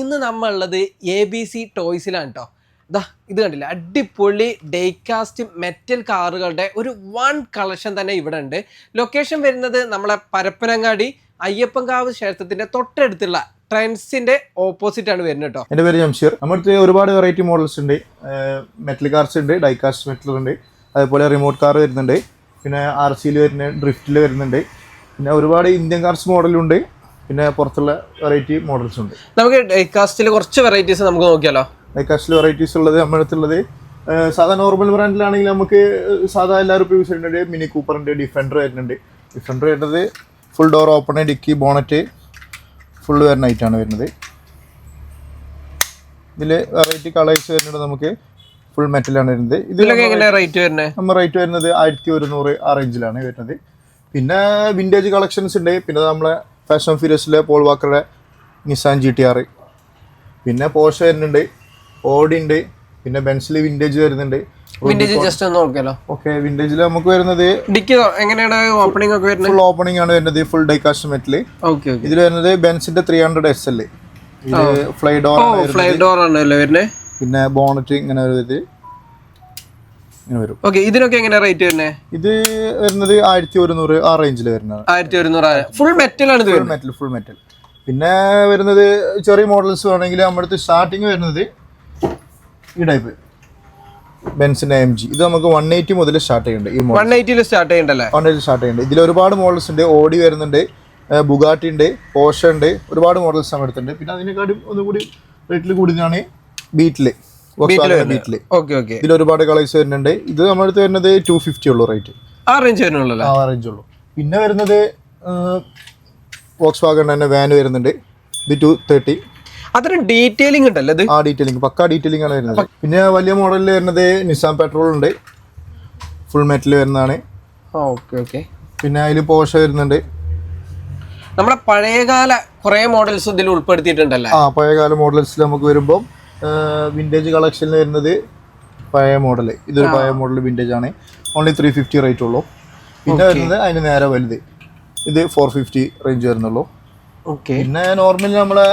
ഇന്ന് നമ്മളുള്ളത് A B C ടോയ്സിലാണ് കേട്ടോ ഇതാ ഇത് കണ്ടില്ല? അടിപൊളി ഡേക്കാസ്റ്റ് മെറ്റൽ കാറുകളുടെ ഒരു വൺ കളക്ഷൻ തന്നെ ഇവിടെ ഉണ്ട്. ലൊക്കേഷൻ വരുന്നത് നമ്മളെ പരപ്പനങ്ങാടി അയ്യപ്പൻകാവ് ക്ഷേത്രത്തിന്റെ തൊട്ടടുത്തുള്ള ട്രെൻഡ്സിന്റെ ഓപ്പോസിറ്റ് ആണ് വരുന്നത് കേട്ടോ എന്റെ പേര് ജംഷീർ. നമ്മുടെ ഒരുപാട് വെറൈറ്റി മോഡൽസ് ഉണ്ട്. മെറ്റൽ കാർസ് ഉണ്ട് ഡൈകാസ്റ്റ് മെറ്റൽ ഉണ്ട്. അതേപോലെ റിമോട്ട് കാർ വരുന്നുണ്ട്. പിന്നെ ആർ സിയിൽ വരുന്ന ഡ്രിഫ്റ്റിൽ വരുന്നുണ്ട്. പിന്നെ ഒരുപാട് ഇന്ത്യൻ കാർസ് മോഡലുണ്ട് പിന്നെ പുറത്തുള്ള വെറൈറ്റി മോഡൽസ് ഉണ്ട്. നമുക്ക് ഡൈകാസ്റ്റിൽ കുറച്ച് വെറൈറ്റീസ് നമുക്ക് നോക്കിയാലോ? ഡൈകാസ്റ്റിൽ വെറൈറ്റീസ് ഉള്ളത് നമ്മുടെ അടുത്തുള്ളത്. സാധാ നോർമൽ ബ്രാൻഡിലാണെങ്കിൽ നമുക്ക് സാധാ എല്ലാവരും ഇപ്പോൾ യൂസ് ചെയ്യുന്നുണ്ട് മിനി കൂപ്പറുണ്ട് ഡിഫൻഡർ വരുന്നുണ്ട്. ഡിഫൻഡർ വരുന്നത് full door open dicky bonnet full വരുന്ന ഐറ്റാണ് വരുന്നത്. ഇതിൽ വെറൈറ്റി കളേഴ്സ് വരുന്നത് നമുക്ക്. ഫുൾ മെറ്റലാണ് വരുന്നത്. ഇത് ഇതിലൊക്കെ റേറ്റ് വരുന്നത് നമ്മൾ റേറ്റ് വരുന്നത് ആയിരത്തി ഒരുന്നൂറ് ആ റേഞ്ചിലാണ് വരുന്നത്. പിന്നെ വിന്റേജ് കളക്ഷൻസ് ഉണ്ട്. പിന്നെ നമ്മളെ ഫാഷൻ ഫീരിയസിലെ പോൾ വാക്കറുടെ നിസാൻ ജി ടി ആർ പിന്നെ പോഷ വരുന്നുണ്ട് ഓഡി ഉണ്ട് പിന്നെ ബെൻസിൽ വിന്റേജ് വരുന്നുണ്ട്. വിന്റേജ് ജസ്റ്റ് ഒന്ന് നോക്കിയാലോ? ഓക്കെ വിന്റേജിൽ നമുക്ക് വരുന്നത് ഡിക്കി എങ്ങനെയാണ് ഓപ്പണിംഗ് ഒക്കെ വരുന്നത്? ഫുൾ ഓപ്പണിംഗ് ആണ് വരുന്നത് ഫുൾ ഡൈകാസ്റ്റ് മെറ്റൽ ഓക്കെ ഇതിൽ വരുന്നത് ബെൻസിന്റെ three hundred S L fly door fly door ആണ് വരുന്നത്. പിന്നെ ബോണറ്റ് ഇങ്ങനെ ഇങ്ങനെ വരും. ഓക്കെ ഇതിനൊക്കെ എങ്ങനെ റേറ്റ് വരുന്നത് ഇത് വരുന്നത് ആയിരത്തി ഒരുന്നൂറ് ആ റേഞ്ചിൽ വരുന്നത് ആയിരത്തി ഒരുന്നൂറ് ഫുൾ മെറ്റലാണ് ഇത് ഫുൾ മെറ്റൽ ഫുൾ മെറ്റൽ പിന്നെ വരുന്നത് ചെറിയ മോഡൽസ് വേണമെങ്കിൽ നമ്മുടെ സ്റ്റാർട്ടിങ് വരുന്നത് ഈ ടൈപ്പ് ബെൻസിന്റെ എം ജി ഇത് നമുക്ക് വൺ എയ്റ്റി മുതൽ സ്റ്റാർട്ട് ചെയ്യുന്നുണ്ട് ഈ വൺ എയ്റ്റിയിൽ സ്റ്റാർട്ട് ചെയ്യണ്ടല്ലേ? വൺ എയ്റ്റി സ്റ്റാർട്ട് ചെയ്യുന്നുണ്ട് ഇതിൽ ഒരുപാട് മോഡൽസ് ഉണ്ട്. ഓടി വരുന്നുണ്ട്. ബുഗാട്ടി ഉണ്ട്. പോഷ ഉണ്ട്. ഒരുപാട് മോഡൽസ് നമ്മുടെ അടുത്തുണ്ട്. പിന്നെ അതിനെക്കാട്ടും ഒന്നുകൂടി റേറ്റിൽ കൂടുതലാണ് ബീറ്റിൽ ബീറ്റിൽ ഓക്കെ ഓക്കെ ഇതിൽ ഒരുപാട് കളേഴ്സ് വരുന്നുണ്ട്. ഇത് നമ്മുടെ അടുത്ത് വരുന്നത് ടു ഫിഫ്റ്റി ഉള്ളൂ റേറ്റ് ആ റേഞ്ച് വരുന്നുള്ളൂ ആ റേഞ്ച് ഉള്ളൂ. പിന്നെ വരുന്നത് വോക്സ് വാഗൺ തന്നെ വാൻ വരുന്നുണ്ട്. ഇത് ടു തേർട്ടി അത്ര ഡീറ്റെയിലിംഗ് ഉണ്ടല്ലോ ഇത്? ആ ഡീറ്റെയിലിംഗ് പക്കാ ഡീറ്റെയിലിംഗ് ആണ് വരുന്നത്. പിന്നെ വലിയ മോഡലിൽ വരുന്നത് നിസാൻ പെട്രോൾ ഉണ്ട്. ഫുൾ മെറ്റൽ വരുന്നതാണ്. ഓക്കെ ഓക്കെ പിന്നെ അതിൽ പോഷ വരുന്നുണ്ട്. നമ്മുടെ പഴയകാല കുറെ മോഡൽസ് ഇതിൽ ഉൾപ്പെടുത്തിയിട്ടുണ്ടല്ലോ? ആ പഴയകാല മോഡൽസിൽ നമുക്ക് വരുമ്പോൾ വിന്റേജ് കളക്ഷനിൽ വരുന്നത് പഴയ മോഡൽ ഇതൊരു പഴയ മോഡൽ വിന്റേജ് ആണ്. ഓൺലി ത്രീ ഫിഫ്റ്റി റേറ്റ് ഉള്ളൂ. പിന്നെ വരുന്നത് അതിന് നേരെ വലുത്. ഇത് ഫോർ ഫിഫ്റ്റി റേഞ്ച് വരുന്നുള്ളൂ. ഓക്കെ പിന്നെ നോർമലി നമ്മളെ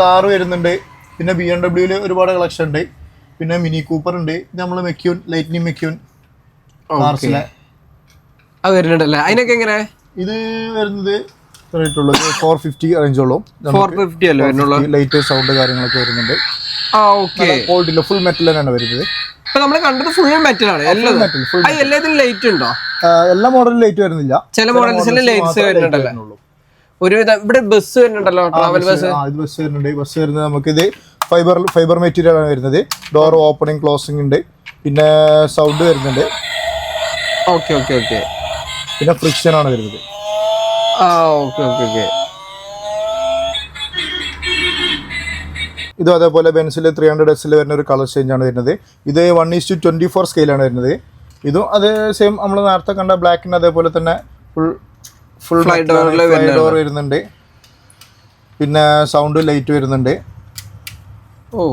താറ് വരുന്നുണ്ട്. പിന്നെ ബി എം ഡബ്ല്യൂൽ ഒരുപാട് കളക്ഷൻ ഉണ്ട്. പിന്നെ മിനി കൂപ്പർ ഉണ്ട്. ഇത് നമ്മൾ മെക്യൂൻ ലൈറ്റ്നിങ് മെക്യൂൻ കാർസിലെ അത് വരുന്നുണ്ടല്ലേ? അതിനൊക്കെ എങ്ങനെ? ഇത് വരുന്നത് റേറ്റ് ഉള്ളത് ഫോർ ഫിഫ്റ്റി റേഞ്ചോളും ഫോർ ഫിഫ്റ്റി അല്ലേ വരുന്നുള്ളൂ ലൈറ്റ് സൗണ്ട് കാര്യങ്ങളൊക്കെ വരുന്നുണ്ട്. ആ ഓക്കെ ക്വാളിറ്റിയില്ല ഫുൾ മെറ്റൽ തന്നെയാണ് വരുന്നത്. ഇപ്പൊ നമ്മൾ കണ്ടത് ഫുൾ മെറ്റൽ ആണ്. എല്ലാം മെറ്റൽ എല്ലാത്തിനും ലൈറ്റ് ഉണ്ടോ? എല്ലാ മോഡലും ലൈറ്റ് വരുന്നില്ല. ചില മോഡൽസിൽ ലൈറ്റ്സ് വരുന്നുണ്ടല്ലേ? ഒരുവിധം ഇവിടെ ബസ് വരുന്നുണ്ടല്ലോ ട്രാവൽ ബസ് ആ ഇത് ബസ് വരുന്നുണ്ട്. ബസ് വരുന്നത് നമുക്കിത് ഫൈബർ ഫൈബർ മെറ്റീരിയൽ ആണ് വരുന്നത്. ഡോർ ഓപ്പണിംഗ് ക്ലോസിംഗ് ഉണ്ട്. പിന്നെ സൗണ്ട് വരുന്നുണ്ട്. ഓക്കെ ഓക്കെ ഓക്കെ പിന്നെ ഫ്രിക്ഷൻ ആണ് വരുന്നത്. ആ ഓക്കെ ഓക്കെ ഓക്കെ. ഇതും അതേപോലെ ബെൻസിൽ ത്രീ ഹൺഡ്രഡ് എസിൽ വരുന്ന ഒരു കളർ ചേഞ്ച് ആണ് വരുന്നത്. ഇത് one is to twenty four സ്കെയിലാണ് വരുന്നത്. ഇതും അതേ സെയിം നമ്മൾ നേരത്തെ കണ്ട ബ്ലാക്കിന് അതേപോലെ തന്നെ ഫുൾ ഫുൾ ഡോർ വരുന്നുണ്ട്. പിന്നെ സൗണ്ട് ലൈറ്റ് വരുന്നുണ്ട്. ഓ.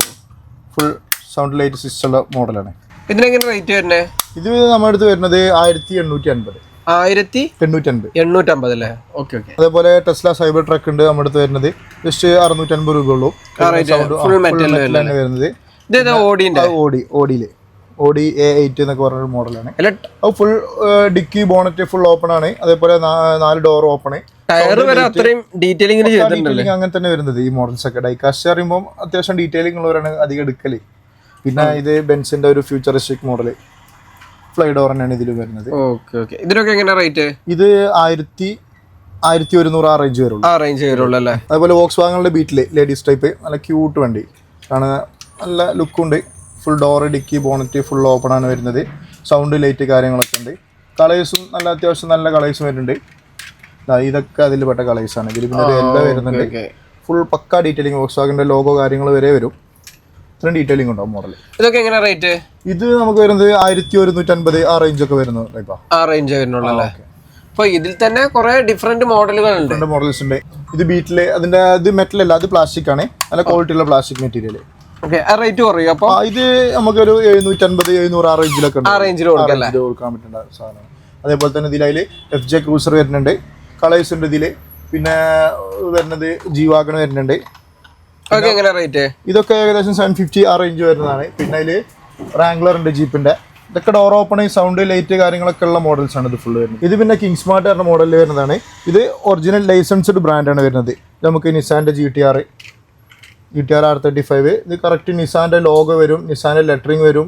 ഫുൾ സൗണ്ട് ലൈറ്റ് സിസ്റ്റമുള്ള മോഡലാണ് ഇതിനെങ്ങനെ റേറ്റ് വരുന്നത് ഇത് നമ്മുടെ അടുത്ത് വരുന്നത് ആയിരത്തി എണ്ണൂറ്റി അൻപത്. ആയിരത്തി എണ്ണൂറ്റി അൻപത് എണ്ണൂറ്റമ്പത് അല്ലേ? Okay okay. അതേപോലെ ടെസ്ല സൈബർ ട്രക്ക് ഉണ്ട് നമ്മുടെ അടുത്ത് വരുന്നത്. ജസ്റ്റ് അറുന്നൂറ്റി അൻപത് രൂപ ഉള്ളൂ വരുന്നത്. ഓടി ഓടിയിൽ ഓടി എ എയ്റ്റ് എന്നൊക്കെ പറഞ്ഞൊരു മോഡലാണ്. അത് full dicky bonnet full open ആണ്. അതേപോലെ നാല് ഡോർ ഓപ്പൺ ടയർ വരെ അത്രയും ഡീറ്റെയിലിംഗ് ചെയ്തിട്ടുണ്ടല്ലേ? അങ്ങനെ തന്നെ വരുന്നത് ഈ മോഡൽസ് ഒക്കെ. ഡൈകാസ്റ്റ് പറയുമ്പോൾ അത്യാവശ്യം ഡീറ്റെയിലിംഗ് ഉള്ളവരാണ് അധികം എടുക്കൽ. പിന്നെ ഇത് ബെൻസിന്റെ ഒരു ഫ്യൂച്ചറിസ്റ്റിക് മോഡൽ ഫ്ലൈ ഡോർ തന്നെയാണ് ഇതിൽ വരുന്നത്. Okay okay. ഇതിനൊക്കെ എങ്ങനെ റേറ്റ്? ഇത് ആയിരത്തി ആയിരത്തി ഒരുന്നൂറ് ആ റേഞ്ച് വരുള്ളൂ. ആ റേഞ്ച് വരുള്ളൂ അല്ലേ? അതുപോലെ വോക്സ് വാഗണിന്റെ ബീറ്റിൽ ലേഡീസ് ടൈപ്പ് നല്ല ക്യൂട്ട് വണ്ടി. കാണുന്ന നല്ല ലുക്കുണ്ട് full door dicky bonnet full open ആണ് വരുന്നത്. സൗണ്ട് ലൈറ്റ് കാര്യങ്ങളൊക്കെ ഉണ്ട്. കളേഴ്സും നല്ല അത്യാവശ്യം നല്ല കളേഴ്സും വരുന്നുണ്ട്. ഇതൊക്കെ അതിൽ പെട്ട കളേഴ്സാണ് ഇതിൽ പിന്നെ എല്ലാം വരുന്നുണ്ട്. ഫുൾ പക്ക ഡീറ്റെയിലിംഗ് വോക്സ് വാഗിന്റെ ലോഗോ കാര്യങ്ങൾ വരെ വരും. ഇത്രയും ഡീറ്റെയിലിംഗ് ഉണ്ടാവും മോഡൽ ഇതൊക്കെ എങ്ങനെ റേറ്റ് ഇത് നമുക്ക് വരുന്നത് ആയിരത്തി ഒരുന്നൂറ്റി അൻപത് ആ റേഞ്ച് ഒക്കെ വരുന്നു ആ. റേഞ്ച് വരുന്നുള്ളൂ അല്ലേ? അപ്പൊ ഇതിൽ തന്നെ കുറെ ഡിഫറെന്റ് മോഡലുകൾ ഉണ്ട്. മോഡൽസ് ഉണ്ട്. ഇത് ബീറ്റിൽ അതിന്റെ ഇത് മെറ്റൽ അല്ല അത് പ്ലാസ്റ്റിക് ആണ്. നല്ല ക്വാളിറ്റി ഉള്ള പ്ലാസ്റ്റിക് മെറ്റീരിയൽ റേറ്റ് കുറയും അപ്പൊ? ഇത് നമുക്കൊരു എഴുന്നൂറ്റി അൻപത് എഴുന്നൂറ് ആ റേഞ്ചിലൊക്കെ. ആ റേഞ്ചിൽ കൊടുക്കാൻ പറ്റുന്ന സാധനമാണ് അതേപോലെ തന്നെ ഇതിൽ എഫ് ജെ ക്രൂസർ വരുന്നുണ്ട്. കളേഴ്സ് ഉണ്ട് ഇതിൽ പിന്നെ വരുന്നത് ജി വാഗൺ വരുന്നുണ്ട്. എങ്ങനെ റേറ്റ് ഇതൊക്കെ ഏകദേശം സെവൻ ഫിഫ്റ്റി ആ റേഞ്ച് വരുന്നതാണ്. പിന്നെ അതിൽ റാംഗ്ലർ ഉണ്ട് ജീപ്പിന്റെ ഇതൊക്കെ ഡോർ ഓപ്പൺ സൗണ്ട് ലൈറ്റ് കാര്യങ്ങളൊക്കെ ഉള്ള മോഡൽസ് ആണ് ഇത് ഫുൾ വരുന്നത്. ഇത് പിന്നെ കിങ് സ്മാർട്ട് പറഞ്ഞ മോഡലിൽ വരുന്നതാണ്. ഇത് ഒറിജിനൽ ലൈസൻസ്ഡ് ബ്രാൻഡാണ് വരുന്നത്. നമുക്ക് നിസാന്റെ G T R G T R R thirty five ഇത് കറക്റ്റ് നിസാന്റെ ലോഗോ വരും നിസാന്റെ ലെറ്ററിംഗ് വരും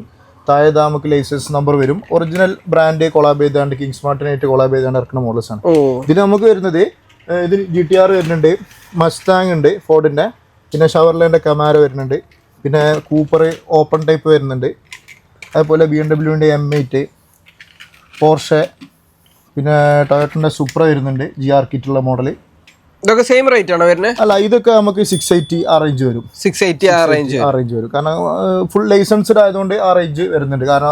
താഴെ നമുക്ക് ലൈസൻസ് നമ്പർ വരും. ഒറിജിനൽ ബ്രാൻഡ് കൊളാബ് ചെയ്താണ്ട് കിങ് സ്മാർട്ടിനായിട്ട് കൊളാബ് ചെയ്താണ്ട് ഇറക്കുന്ന മോഡൽസ് ആണ്. ഇത് ഇതിൽ നമുക്ക് വരുന്നത് ഇതിൽ ജി ടി ആർ വരുന്നുണ്ട് മസ്താങ് ഉണ്ട് ഫോർഡിന്റെ പിന്നെ ഷവർലേന്റെ കമാര വരുന്നുണ്ട്. പിന്നെ കൂപ്പർ ഓപ്പൺ ടൈപ്പ് വരുന്നുണ്ട്. അതുപോലെ ബി എം ഡബ്ല്യുവിന്റെ എം എയ്റ്റ് പോർഷെ പിന്നെ ടൊയറ്റിന്റെ സുപ്ര വരുന്നുണ്ട് ജി ആർ കിറ്റുള്ള മോഡൽ ഇതൊക്കെ സെയിം റേറ്റ് ആണോ വരുന്നത് അല്ല ഇതൊക്കെ നമുക്ക് സിക്സ് എയ്റ്റി ആ റേഞ്ച് വരും. സിക്സ് എയ്റ്റി ആ റേഞ്ച് ആ റേഞ്ച് വരും. കാരണം ഫുൾ ലൈസൻസ്ഡ് ആയതുകൊണ്ട് ആ റേഞ്ച് വരുന്നുണ്ട്. കാരണം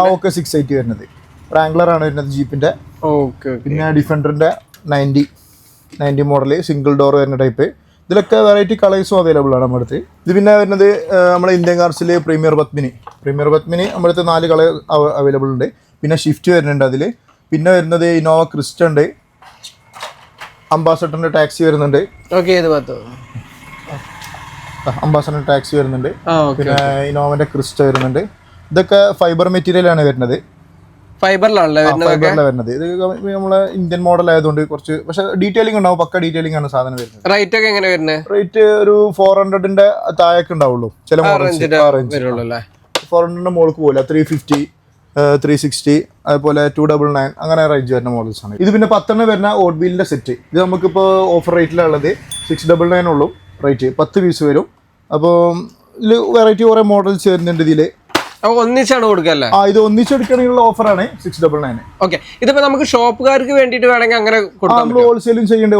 ആ ഒക്കെ സിക്സ് എയ്റ്റി വരുന്നത്. റാംഗ്ലർ ആണ് വരുന്നത് ജീപ്പിന്റെ ഓക്കെ പിന്നെ ഡിഫൻഡറിന്റെ ninety ninety model single door വരുന്ന ടൈപ്പ് ഇതിലൊക്കെ വെറൈറ്റി കളേഴ്സും അവൈലബിൾ ആണ് നമ്മുടെ അടുത്ത്. ഇത് പിന്നെ വരുന്നത് നമ്മുടെ ഇന്ത്യൻ കാർസിൽ പ്രീമിയർ പത്മിനി പ്രീമിയർ പത്മിനി നമ്മുടെ അടുത്ത് നാല് കളർ അവൈലബിൾ ഉണ്ട്. പിന്നെ ഷിഫ്റ്റ് വരുന്നുണ്ട് അതിൽ പിന്നെ വരുന്നത് ഇന്നോവ ക്രിസ്റ്റ ഉണ്ട്. അംബാസഡറിന്റെ ടാക്സി വരുന്നുണ്ട്. ഓക്കെ ഇത് അംബാസഡറിന്റെ ടാക്സി വരുന്നുണ്ട്. പിന്നെ ഇന്നോവന്റെ ക്രിസ്റ്റ വരുന്നുണ്ട്. ഇതൊക്കെ ഫൈബർ മെറ്റീരിയൽ ആണ് വരുന്നത്. ഫൈബറിലാണല്ലേ വരുന്നത്. ഇത് നമ്മളെ ഇന്ത്യൻ മോഡൽ ആയതുകൊണ്ട് കുറച്ച് പക്ഷേ ഡീറ്റെയിലിംഗ് ഉണ്ടാവും പക്ക ഡീറ്റെയിലിംഗ് ആണ് സാധനം വരുന്നത്. റേറ്റ് ഒക്കെ എങ്ങനെ വരുന്നത് റേറ്റ് ഒരു ഫോർ ഹൺഡ്രഡിന്റെ താഴേക്ക് ഉണ്ടാവുള്ളൂ ചില ഫോർ ഹൺഡ്രഡിന്റെ മോൾക്ക് പോകില്ല ത്രീ ഫിഫ്റ്റി ത്രീ സിക്സ്റ്റി അതുപോലെ ടു ഡബിൾ നയൻ അങ്ങനെ റേഞ്ച് വരുന്ന മോഡൽസ് ആണ്. ഇത് പിന്നെ പത്തെണ്ണം വരുന്ന ഓട്ട് വീലിന്റെ സെറ്റ് ഇത് നമുക്കിപ്പോൾ ഓഫർ റേറ്റിലുള്ളത് സിക്സ് ഡബിൾ നയൻ ഉള്ളൂ റേറ്റ് പത്ത് പീസ് വരും. അപ്പോൾ ഇതിൽ വെറൈറ്റി കുറേ മോഡൽസ് വരുന്നുണ്ട് ഇതിൽ ഒന്നിച്ചാണ് കൊടുക്കല്ലേ ആ ഇത് ഒന്നിച്ചെടുക്കണമെങ്കിലുള്ള ഓഫറാണ് സിക്സ് ഡബിൾ നയൻ ഓക്കെ ഇതിപ്പോ നമുക്ക് ഷോപ്പുകാർക്ക് വേണ്ടിട്ട് വേണമെങ്കിൽ അങ്ങനെ ഹോൾസെയിലും ചെയ്യുന്നുണ്ട്.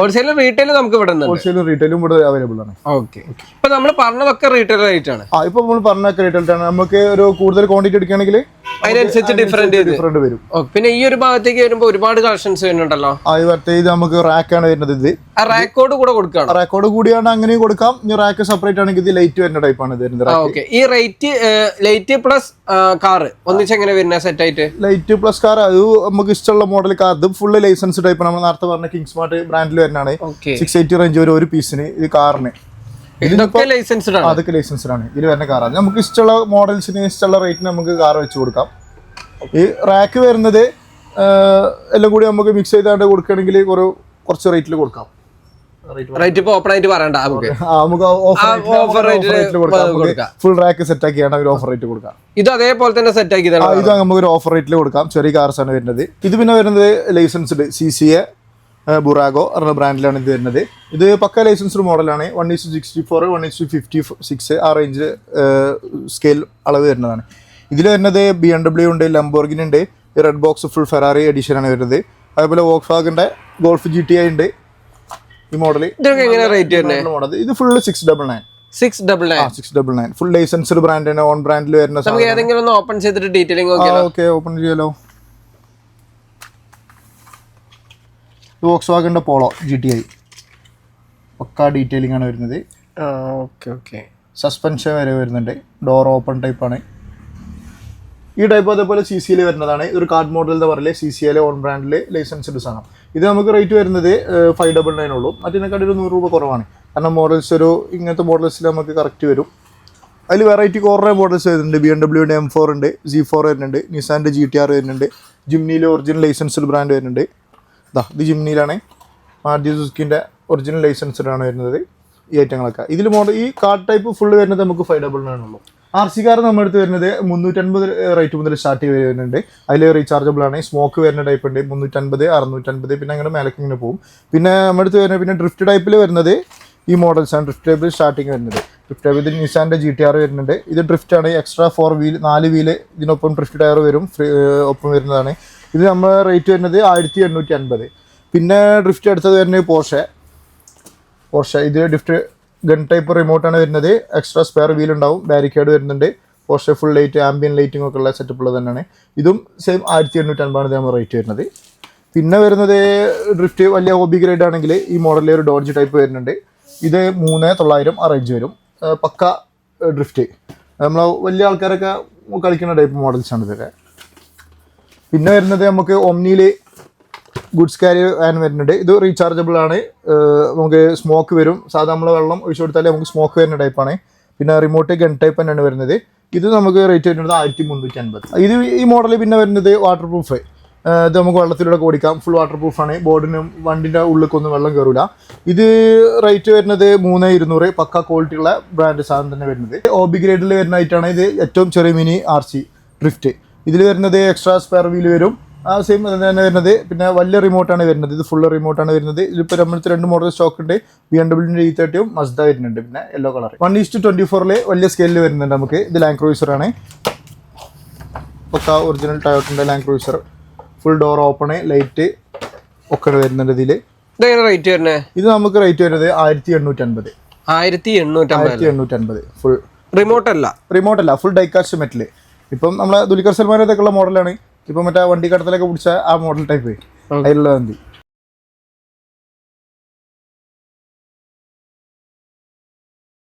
ഹോൾസെയിൽ റീറ്റെയിൽ നമുക്ക് ഇവിടെ ഹോൾസെയിലും റീറ്റെയിലും ഇവിടെ അവൈലബിൾ ആണ്. ഓക്കെ ഇപ്പൊ നമ്മൾ പറഞ്ഞതൊക്കെ റീറ്റെയിൽ റേറ്റ് ആണ്. ആ ഇപ്പൊ നമ്മൾ പറഞ്ഞൊക്കെ റീറ്റെയിൽ ആണ്. നമുക്ക് ഒരു കൂടുതൽ ക്വാണ്ടിറ്റി എടുക്കുകയാണെങ്കിൽ അതിനനുസരിച്ച് ഡിഫറെന്റ് ഡിഫറെന്റ് വരും. പിന്നെ ഈ ഒരു ഭാഗത്തേക്ക് വരുമ്പോ ഒരുപാട് കളക്ഷൻസ് വരുന്നുണ്ടല്ലോ? ഇത് നമുക്ക് റാക്കാണ് വരുന്നത് ഇത്. റാക്കോട് കൂടെ കൊടുക്കാം റാക്കോട് കൂടിയാണ് അങ്ങനെയും കൊടുക്കാം. ഇനി റാക്ക് സെപ്പറേറ്റ് ആണെങ്കിൽ ഇത് ലൈറ്റ് വരുന്ന ടൈപ്പാണ് ആണ് വരുന്നത് ഓക്കെ ഈ റേറ്റ് ലൈറ്റ് പ്ലസ് കാറ് ഒന്നിച്ചെങ്ങനെ വരുന്ന? സെറ്റ് ആയിട്ട്? ലൈറ്റ് പ്ലസ് കാർ അത് നമുക്ക് ഇഷ്ടമുള്ള മോഡൽ കാർ അത് ഫുള്ള് ലൈസൻസ് ടൈപ്പ് നമ്മൾ നേരത്തെ പറഞ്ഞ കിങ് സ്മാർട്ട് ബ്രാൻഡിൽ വരുന്നതാണ്. സിക്സ് എയ്റ്റി റേഞ്ച് വരും ഒരു പീസിന് ഇത് കാറിന് ഇതൊക്കെ ലൈസൻസ്ഡ് ആണ് അതൊക്കെ ലൈസൻസ്ഡ് ആണ് ഇതിൽ വരുന്ന കാറാണ് നമുക്ക് ഇഷ്ടമുള്ള മോഡൽസിന് ഇഷ്ടമുള്ള റേറ്റിന് നമുക്ക് കാർ വെച്ച് കൊടുക്കാം. ഈ റാക്ക് വരുന്നത് എല്ലാം കൂടി നമുക്ക് മിക്സ് ചെയ്താണ്ട് കൊടുക്കുകയാണെങ്കിൽ ഒരു കുറച്ച് റേറ്റിൽ കൊടുക്കാം. റേറ്റ് ഇപ്പൊ ഓപ്പൺ ആയിട്ട് പറയണ്ട നമുക്ക്. ഓഫർ റേറ്റിൽ കൊടുക്കാം. ഫുൾ റാക്ക് സെറ്റ് ആക്കിയാണ് ഒരു ഓഫർ റേറ്റ് കൊടുക്കാം ഇത് അതേപോലെ തന്നെ സെറ്റ് ആക്കി ഇത് നമുക്ക് ഒരു ഓഫർ റേറ്റിൽ കൊടുക്കാം. ചെറിയ കാർസ് ആണ് വരുന്നത്. ഇത് പിന്നെ വരുന്നത് licensed C C A Burago എന്ന ബ്രാൻഡിലാണ് ഇത് വരുന്നത്. ഇത് പക്ക ലൈസൻസ്ഡ് മോഡലാണ് one is sixty four one is fifty six ആ റേഞ്ച് സ്കെയിൽ അളവ് വരുന്നതാണ്. ഇതിൽ വരുന്നത് ബി എം ഡബ്ല്യു ഉണ്ട് ലംബോർഗിൻ ഉണ്ട് red box full Ferrari edition ആണ് വരുന്നത്. അതേപോലെ വോക്സ്വാഗിന്റെ ഗോൾഫ് ജി ടി ഐ ഉണ്ട്. ഈ മോഡൽ റേറ്റ് മോഡൽ ഇത് full six double nine six double nine six double nine full licensed brand on ബ്രാൻഡിൽ വരുന്ന ഏതെങ്കിലും ഒന്ന് ഓപ്പൺ ചെയ്തിട്ട് ഡീറ്റെയിലിംഗ് ഓക്കെ ഓപ്പൺ ചെയ്യാലോ. വോക്സ് വാഗന്റെ പോളോ ജി ടി ഐ പക്കാ ഡീറ്റെയിലിംഗ് ആണ് വരുന്നത്. ഓക്കെ ഓക്കെ സസ്പെൻഷൻ വരെ വരുന്നുണ്ട്. ഡോർ ഓപ്പൺ ടൈപ്പ് ആണ്. ഈ ടൈപ്പ് അതേപോലെ സി സിയിൽ വരുന്നതാണ്. ഇതൊരു കാർഡ് മോഡൽ എന്ന് പറയുന്നത് സി സി എൽ ഓൺ ബ്രാൻഡിൽ ലൈസൻസ്ഡ് സാധനം. ഇത് നമുക്ക് റേറ്റ് വരുന്നത് ഫൈവ് ഡബിൾ നയൻ ഉള്ളൂ. മറ്റേതിനെക്കാട്ടി ഒരു നൂറ് രൂപ കുറവാണ്. കാരണം മോഡൽസ് ഒരു ഇങ്ങനത്തെ മോഡൽസിൽ നമുക്ക് കറക്റ്റ് വരും. അതിൽ വെറൈറ്റി കുറേ മോഡൽസ് വരുന്നുണ്ട്. ബി എം ഡബ്ല്യൂന്റെ എം ഫോർ ഉണ്ട് ജി ഫോർ വരുന്നുണ്ട് നിസാന്റെ ജി ടി ആർ വരുന്നുണ്ട്. ജിംനിയിൽ ഒറിജിനൽ ലൈസൻസ്ഡ് ബ്രാൻഡ് വരുന്നുണ്ട്. ഇതാ ഇത് ജിംനിയിലാണ്. മാർജി സുസ്കിന്റെ ഒറിജിനൽ ലൈസൻസിലാണ് വരുന്നത് ഈ ഐറ്റങ്ങളൊക്കെ. ഇതിൽ മോഡൽ ഈ കാർഡ് ടൈപ്പ് ഫുള്ള് വരുന്നത് നമുക്ക് ഫൈവ് ഡബിൾ ആണുള്ളൂ. ആർ സി കാർ നമ്മുടെ അടുത്ത് വരുന്നത് മുന്നൂറ്റൻപത് റേറ്റ് മുതൽ സ്റ്റാർട്ട് ചെയ്ത് വരുന്നുണ്ട്. അതിൽ റീചാർജബിൾ ആണ്. സ്മോക്ക് വരുന്ന ടൈപ്പ് ഉണ്ട്. മുന്നൂറ്റൻപത് അറുന്നൂറ്റൻപത് പിന്നെ അങ്ങനെ മേലക്ക് ഇങ്ങനെ പോകും പിന്നെ നമ്മുടെ അടുത്ത് വരുന്നത് പിന്നെ ഡ്രിഫ്റ്റ് ടൈപ്പിൽ വരുന്നത് ഈ മോഡൽസ് ആണ്. ഡ്രിഫ്റ്റ് ടൈപ്പിൽ സ്റ്റാർട്ടിങ് വരുന്നത്. ഡ്രിഫ്റ്റ് ടൈപ്പ് ഇത് നിസാന്റെ ജി ടി ആർ വരുന്നുണ്ട്. ഇത് ഡ്രിഫ്റ്റ് ആണ്. എക്സ്ട്രാ ഫോർ വീൽ നാല് വീൽ ഇതിനൊപ്പം ഡ്രിഫ്റ്റ് ടയർ വരും. ഒപ്പം വരുന്നതാണ്. ഇത് നമ്മൾ റേറ്റ് വരുന്നത് ആയിരത്തി എണ്ണൂറ്റി അൻപത് പിന്നെ ഡ്രിഫ്റ്റ് അടുത്തത് വരുന്നത് പോർഷെ. പോർഷെ ഇത് ഡ്രിഫ്റ്റ് ഗൺ ടൈപ്പ് റിമോട്ടാണ് വരുന്നത്. എക്സ്ട്രാ സ്പെയർ വീൽ ഉണ്ടാവും ബാരിക്കേഡ് വരുന്നുണ്ട്. Porsche full light ambient lighting ഒക്കെ ഉള്ള സെറ്റപ്പ് ഉള്ളത് തന്നെയാണ്. ഇതും സെയിം ആയിരത്തി എണ്ണൂറ്റി അൻപതാണ് നമ്മൾ റേറ്റ് വരുന്നത്. പിന്നെ വരുന്നത് ഡ്രിഫ്റ്റ് വലിയ ഹോബി ഗ്രേഡ് ആണെങ്കിൽ ഈ മോഡലിൽ ഒരു ഡോഡ്ജ് ടൈപ്പ് വരുന്നുണ്ട്. ഇത് മൂന്ന് തൊള്ളായിരം ആ റേഞ്ച് വരും പക്ക ഡ്രിഫ്റ്റ് നമ്മൾ വലിയ ആൾക്കാരൊക്കെ കളിക്കുന്ന ടൈപ്പ് മോഡൽസ് ആണ് ഇതൊക്കെ. പിന്നെ വരുന്നത് നമുക്ക് ഒമ്നിയിൽ ഗുഡ്സ് കാരിയർ വാൻ വരുന്നുണ്ട്. ഇത് റീചാർജബിൾ ആണ്. നമുക്ക് സ്മോക്ക് വരും. സാധാരണ നമ്മൾ വെള്ളം ഒഴിച്ചു കൊടുത്താലേ നമുക്ക് സ്മോക്ക് വരുന്ന ടൈപ്പാണ് പിന്നെ റിമോട്ട് ഗൺ ടൈപ്പ് തന്നെയാണ് വരുന്നത്. ഇത് നമുക്ക് റേറ്റ് വരുന്നത് ആയിരത്തി മുന്നൂറ്റി അൻപത് ഇത് ഈ മോഡൽ പിന്നെ വരുന്നത് വാട്ടർ പ്രൂഫ് ഇത് നമുക്ക് വെള്ളത്തിലൂടെ ഓടിക്കാം. ഫുൾ വാട്ടർ പ്രൂഫാണ് ബോർഡിനും വണ്ടിന്റെ ഉള്ളിലേക്കൊന്നും വെള്ളം കയറില്ല ഇത് റേറ്റ് വരുന്നത് മൂന്ന് ഇരുന്നൂറ്. പക്ക ക്വാളിറ്റിയുള്ള ബ്രാൻഡ് സാധനം തന്നെ വരുന്നത്. ഓബി ഗ്രേഡിൽ വരുന്ന ഐറ്റാണ് ഇത്. ഏറ്റവും ചെറിയ മിനി ആർ സി ഡ്രിഫ്റ്റ് ഇതിൽ വരുന്നത് എക്സ്ട്രാ സ്പെയർ വീൽ വരും. ആ സെയിം തന്നെ വരുന്നത്. പിന്നെ വലിയ റിമോട്ടാണ് വരുന്നത്. ഇത് ഫുൾ റിമോട്ടാണ് വരുന്നത്. ഇതിപ്പോൾ നമ്മളത്തെ രണ്ട് മോഡൽ സ്റ്റോക്ക് ഉണ്ട്. ബി എം ഡബ്ല്യൂന്റെ ഈ തേർട്ടിയും മസ്ദ വരുന്നുണ്ട്. പിന്നെ yellow colour one is to twenty ഫോറിൽ വലിയ സ്കെയിലിൽ വരുന്നുണ്ട് നമുക്ക്. ഇത് ലാൻഡ് ക്രൂസർ ആണ്. ഒക്കെ original ടയോട്ടിന്റെ Land Cruiser full door open light ഒക്കെ വരുന്നുണ്ട് ഇതിൽ റേറ്റ് വരുന്നത് ഇത് നമുക്ക് റേറ്റ് വരുന്നത് ആയിരത്തി എണ്ണൂറ്റി അൻപത് ആയിരത്തി എണ്ണൂറ്റി എണ്ണൂറ്റി അൻപത് ഫുൾ റിമോട്ട് അല്ല. റിമോട്ട് അല്ല. ഫുൾ ഡൈകാസ്റ്റ് മെറ്റൽ ഇപ്പം നമ്മളെ ദുൽഖർ സൽമാനൊക്കെ ഉള്ള മോഡലാണ് ഇപ്പം മറ്റേ വണ്ടി കടത്തിലൊക്കെ പിടിച്ച ആ മോഡൽ ടൈപ്പ് അതിലുള്ള വണ്ടി.